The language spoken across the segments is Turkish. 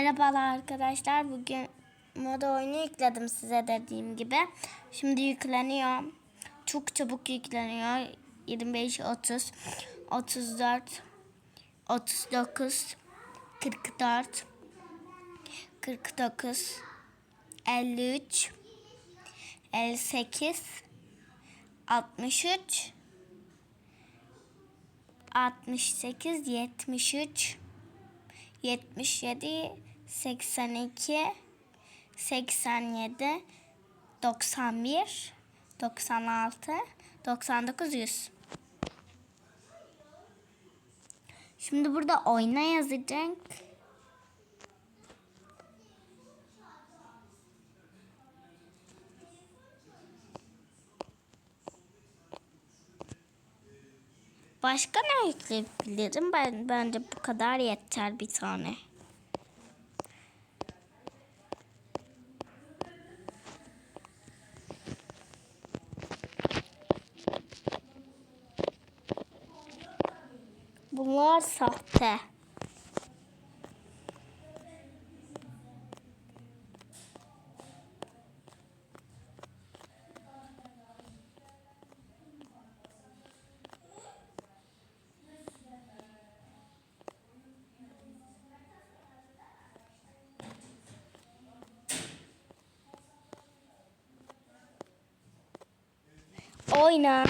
Merhabalar arkadaşlar. Bugün moda oyunu yükledim size dediğim gibi. Şimdi yükleniyor. Çok çabuk yükleniyor. 25, 30, 34, 39, 44, 49, 53, 58, 63, 68, 73, 77, 82, 87, 91, 96, 99, 100. Şimdi burada oyna yazacak. Başka ne yükleyebilirim? Ben bence bu kadar yeter bir tane. Bunlar sahte. Oyna.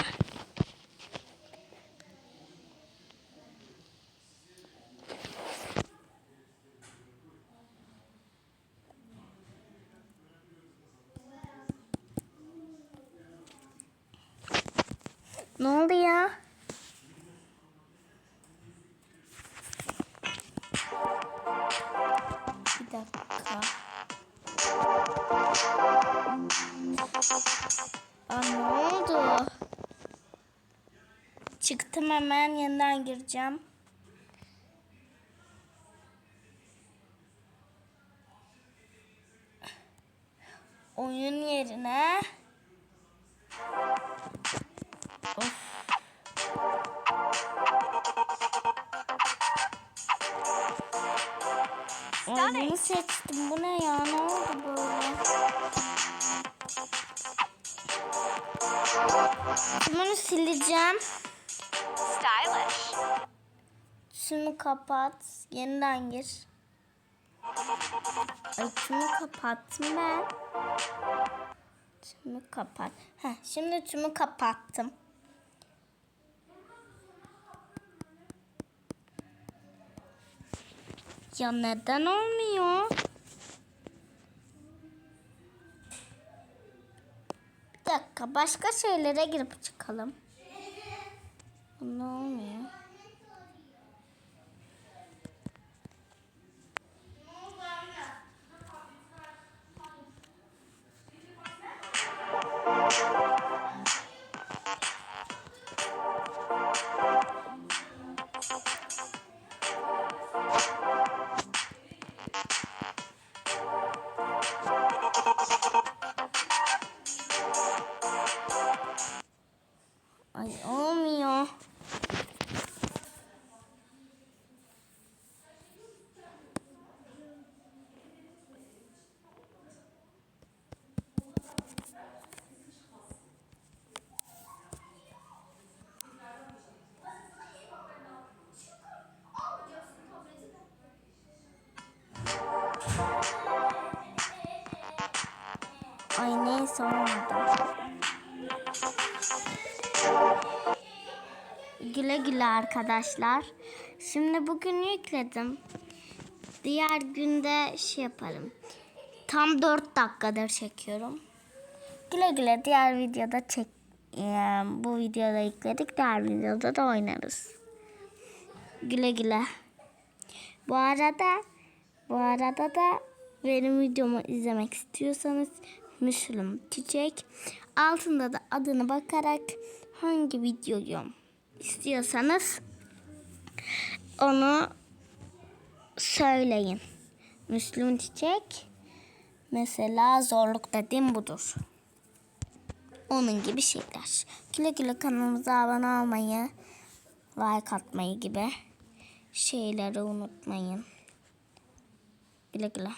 Ne oldu ya? Bir dakika. Aa, ne oldu? Çıktım hemen yeniden gireceğim. Oyun yerine bunu seçtim. Bu ne ya? Ne oldu böyle? Bunu sileceğim. Stylish. Şunu kapat. Yeniden gir. Ay şunu kapattım ben. Şunu kapat. Heh, şimdi şunu kapattım. Ya neden olmuyor? Bir dakika başka şeylere girip çıkalım. Ne olmuyor? Ay olmuyor. Ay neyse olmadı. Güle güle arkadaşlar. Şimdi bugün yükledim. Diğer günde şey yaparım. Tam 4 dakikadır çekiyorum. Güle güle diğer videoda çek Ee, bu videoda yükledik. Diğer videoda da oynarız. Güle güle. Bu arada bu arada da benim videomu izlemek istiyorsanız Müslüm Çiçek altında da adını bakarak hangi videoyu istiyorsanız onu söyleyin. Müslüm Çiçek mesela zorluk dediğim budur. Onun gibi şeyler. Güle güle kanalımıza abone olmayı, like atmayı gibi şeyleri unutmayın. Güle güle.